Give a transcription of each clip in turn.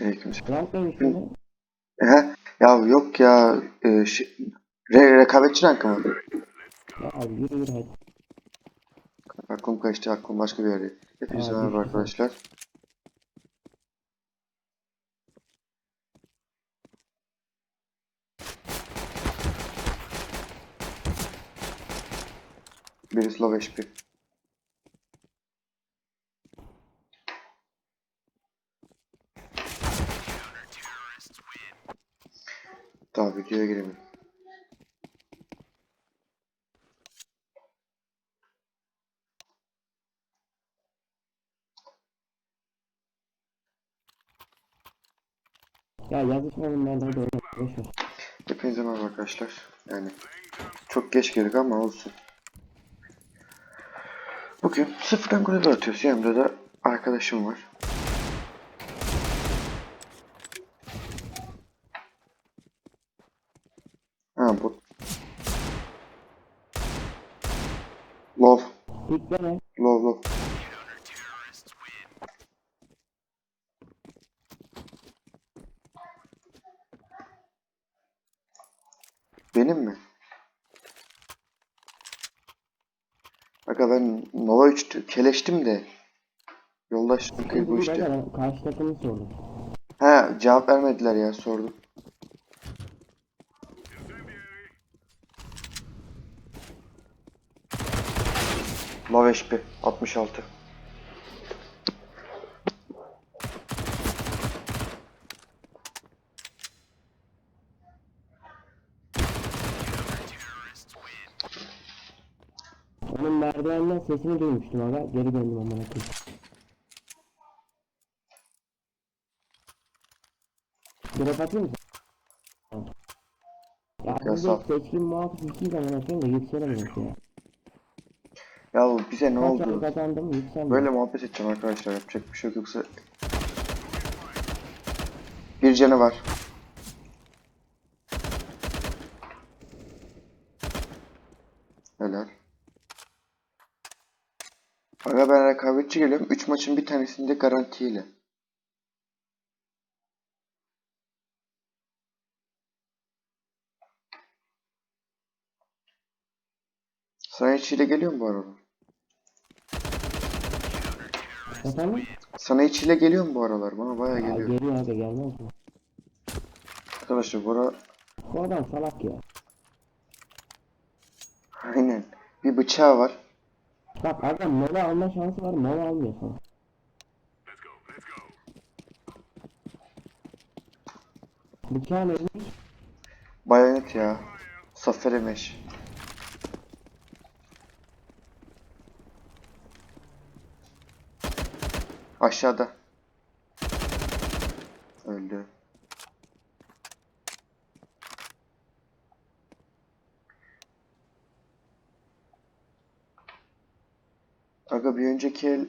Aleykümselam. Ehe. Ya yok ya. E, şey, re rekabetçi rankı mı? Ya abi yürü yürü hadi. Aklım kaçtı. Aklım başka bir yerde. Hepinize merhaba arkadaşlar. Birisi low HP. Daha videoya girelim. Ya yazışmanın nerede doğru. Hepinize merhaba arkadaşlar. Yani çok geç girdik ama olsun. Bugün sıfırdan gol atıyoruz. Yanımda da arkadaşım var. Ha bu. Love. Love love. Benim mi? Aga ben Nova 3 keleştim de. Yoldaş bu işte. karşı takımı sordum. Ha cevap vermediler ya sordum. Low HP 66. Onun merdivenden sesini duymuştum aga. Geri döndüm amına koyayım. Drop atayım mı? Ya Ya sağ- seçkin muhafız iki zaman atayım da yükselemiyorum ya. Ya bize ne oldu? kazandım. Böyle muhabbet edeceğim arkadaşlar yapacak bir şey yok yoksa bir canı var. Helal. Aga ben rekabetçi geliyorum. 3 maçın bir tanesinde garantiyle. Sana içiyle geliyor mu bu arada? Efendim? Sana içiyle geliyor mu bu aralar? Bana bayağı Ya geliyor. geliyor aga gelmez mi? Arkadaşlar bu ara Bu adam salak ya. aynen bir bıçağı var. Bak adam mola alma şansı var mola almıyor sana. Bıçağın ölmüş. Bayonet ya. Zafer Emeş. Aşağıda. Öldü. Aga bir önceki el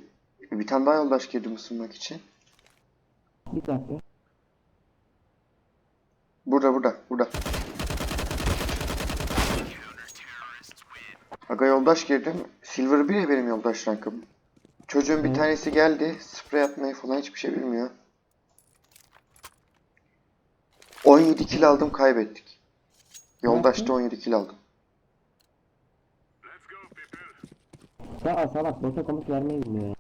bir tane daha yoldaş girdim ısınmak için. Bir dakika. Burada burada burada. Aga yoldaş girdim. Silver 1 ya benim yoldaş rankım. Çocuğun bir tanesi geldi. Sprey atmayı falan hiçbir şey bilmiyor. 17 kill aldım kaybettik. Yoldaşta 17 kill aldım. Ya salak bota komut vermeyi bilmiyor.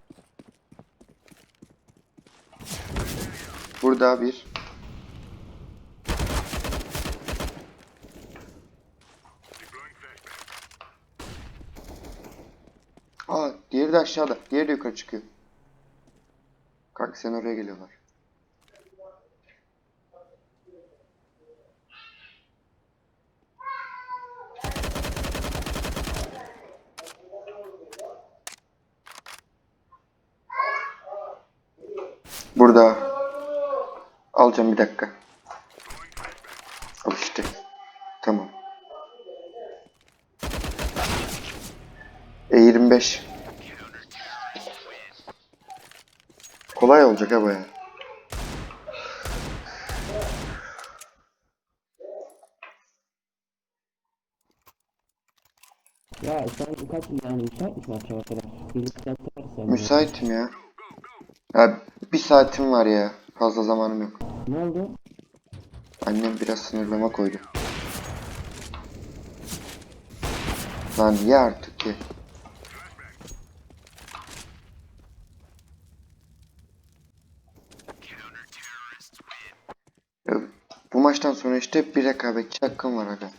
Burada bir. Aa, diğeri de aşağıda. Diğeri de yukarı çıkıyor. Kanka sen oraya geliyorlar. Burada. Alacağım bir dakika. Al işte. Tamam. E25. Kolay olacak ha baya. Ya sen kaç yani müsait misin akşama kadar? Müsaitim ya. Ya bir saatim var ya. Fazla zamanım yok. Ne oldu? Annem biraz sınırlama koydu. Lan ye artık ye. Ya, bu maçtan sonra işte bir rekabetçi hakkım var aga.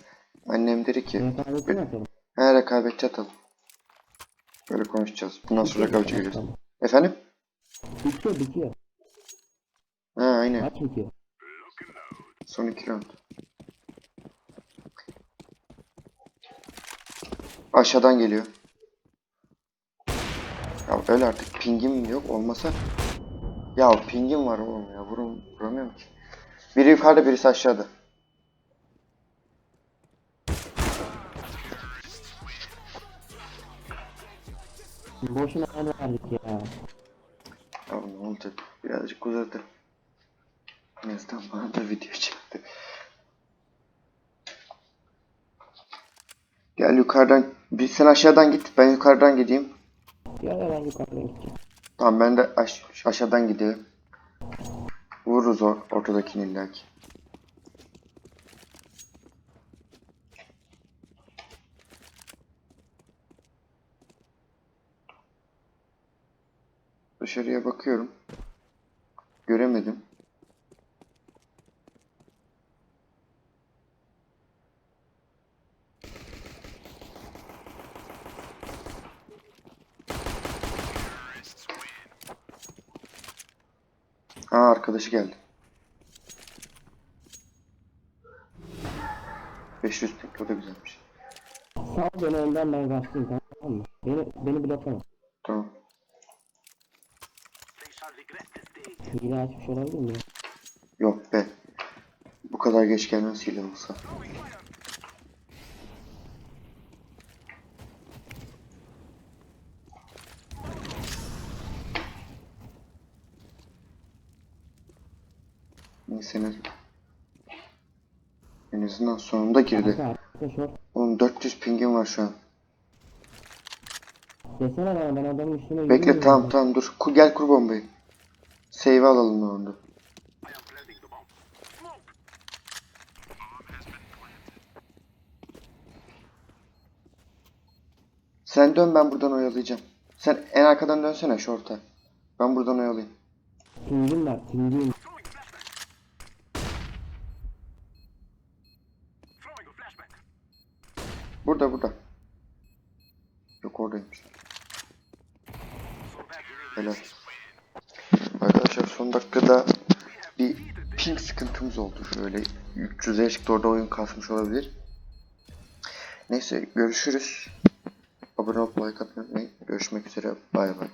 Annem dedi ki Rekabeti mi atalım? her rekabetçi atalım. Böyle konuşacağız. Bundan sonra rekabetçi gireceğiz. Tamam. Efendim? Bitiyor bitiyor. Ha aynen. Maç bitiyor. Son iki round. Aşağıdan geliyor. Ya öyle artık pingim yok olmasa. Ya pingim var oğlum ya vurum, vuramıyorum ki. Biri yukarıda birisi aşağıda. Boşuna el verdik ya. Ya ne olacak? Birazcık uzadı. Tamam bana da video çıktı. Gel yukarıdan. Bir sen aşağıdan git. Ben yukarıdan gideyim. Ya ben yukarıdan gideceğim. Tamam ben de aş aşağıdan gidiyorum. Vururuz o ortadakini illaki. Dışarıya bakıyorum. Göremedim. Aa arkadaşı geldi. 500 pink o da güzelmiş. Sağ beni önden ben rastlayayım tamam mı? Beni, beni bloklama. Tamam. Hile açmış olabilir mi? Yok be. Bu kadar geç gelmez hile olsa. Neyse en az- En azından sonunda girdi. Oğlum 400 pingim var şu an. Desene bana ben adamın üstüne Bekle tamam tamam dur. Ku- Gel kur bombayı. Save alalım onu. Sen dön ben buradan oyalayacağım. Sen en arkadan dönsene şorta. Ben buradan oyalayayım. Pingim var pingim. Burada burada. Yok oradaymış. Helal. Arkadaşlar son dakikada bir ping sıkıntımız oldu. Şöyle 300'e çıktı orada oyun kasmış olabilir. Neyse görüşürüz. Abone olup like atmayı unutmayın. Görüşmek üzere. Bay bay.